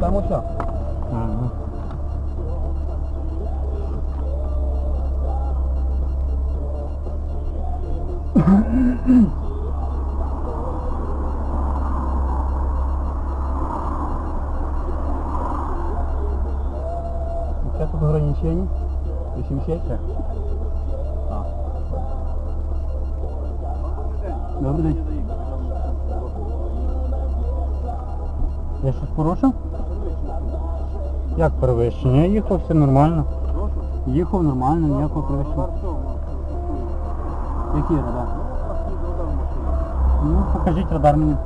там усе. Ага. Яке тут ограничення? 80? А. Добрий день. Я щось порушив? Як перевищення? Я їхав, все нормально. Їхав нормально, ніякого перевищення. Який радар? Ну, покажіть радар мені.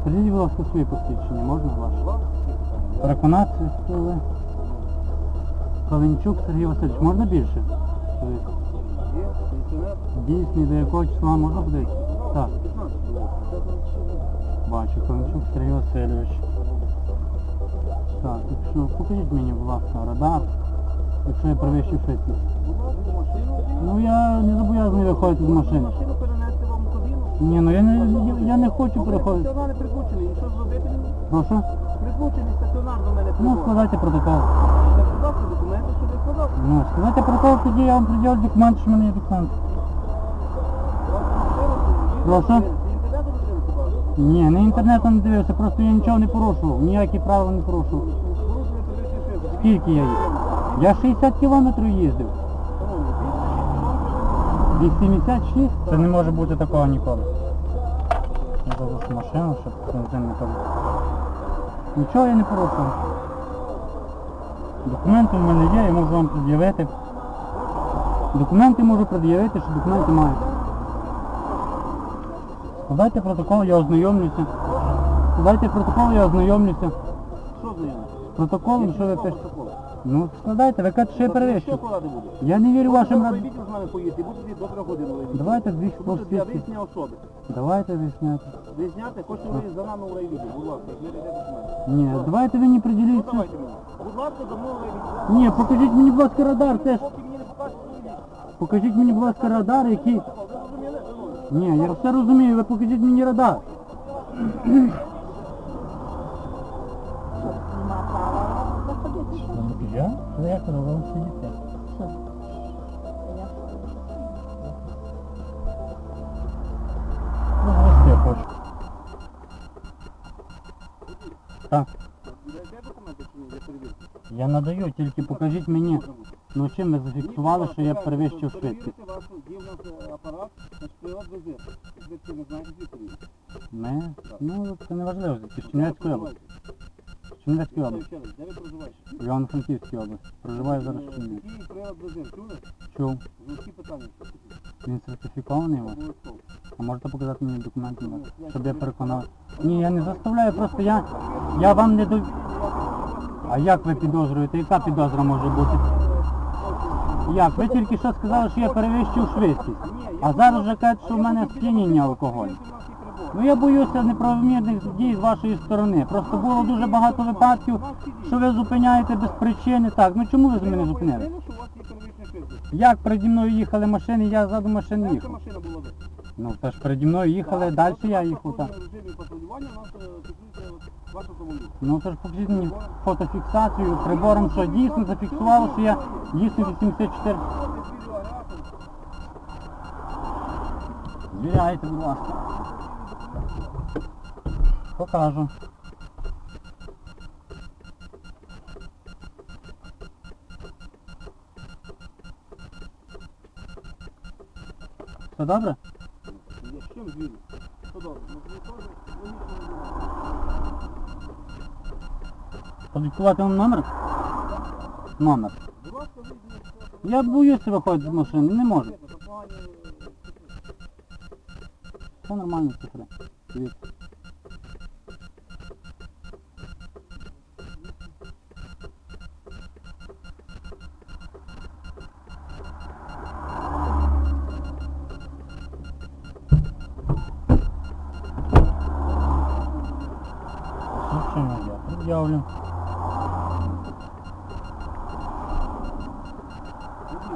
Скажіть, будь ласка, свої посвідчення, можна ваше? Переконати, хто ви? Каленчук Сергій Васильович, можна більше? Дійсний, до якого числа можна подивитися? Так. Бачу, Каленчук Сергій Васильович. Так, якщо покажіть мені, будь ласка, радар, якщо я перевищу швидкість. Ну я не зобов'язаний виходити з машини. Машину перенести вам кабіну. Ні, ну я не, я, я не хочу переходити. Стаціонар прикручений. І що зробити? Прошу? Прикручений стаціонар до мене Ну, прибор. складайте протокол. Я подав документи, щоб я складав. Ну, складайте протокол, тоді я вам приділю документи, що в мене є документи. Прошу? Ні, не інтернетом не дивився, просто я нічого не порушував, ніякі правила не порушував. Скільки я їздив? Я 60 кілометрів їздив. Шановні, 276? Це не може бути такого ніколи. Я залишу машину, щоб бензин не палив. Нічого я не порушував. Документи в мене є, я можу вам пред'явити. Документи можу пред'явити, що документи маю. Складайте протокол, я ознайомлюся. Складайте протокол, я ознайомлюся. Що за яна? З Протоколом, що ви пишете? Ну, складайте, ви кажете, що я перевищу. Я не вірю вашим Вам рад... відділ з нами поїдете, будете до трьох годин. Давайте дві Буде для вияснення особи. Давайте виясняти. Ви зняти, хочете ви за нами у райвідділ, будь ласка, не. Ні, давайте ви не Ну приділіться. давайте мені. Будь ласка, за мною райвідділ. Ні, покажіть мені, будь ласка, радар теж. Поки мені не покажете свої віці. Покажіть мені, будь ласка, радар, який. Ні, я все розумію, ви покажіть мені радар. Я? Ну як ви вам сидіти? Ну, ось я хочу. Так, я надаю, тільки покажіть мені, ну чим ви зафіксували, що я перевищив швидкість. Не звідки? Ну, це не важливо, з Чернівецької області. Чернівецької області. Де ви проживаєте? Івано-Франківській області. Проживаю зараз в Чернівці. Який прилад вези? Чули? Чув. Жорсткі питання. Він сертифікований у. А можете показати мені документи, на щоб я переконав? Ні, я не заставляю, просто я, я вам не до... А як ви підозрюєте? Яка підозра може бути? Як? Ви тільки що сказали, що я перевищив швидкість. А зараз вже кажуть, що в мене сп'яніння алкоголю. Ну я боюся неправомірних дій з вашої сторони. Просто було дуже багато випадків, що ви зупиняєте без причини. Так, ну чому ви з мене зупинили? Як переді мною їхали машини, я ззаду машин їхав. Ну це ж переді мною їхали, далі я їхав так. Ну це ж покажіть мені фотофіксацію прибором, що дійсно зафіксувало, що я дійсно 84. Звіряйте, будь ласка. Покажу. Все добре? Я з чим звірю? Що добре? Продиктувати вам номер? Номер. Я боюся виходити з машини, не можу. Це погані... Все нормально, цифри. Дивіться. Слушай, я предъявлю.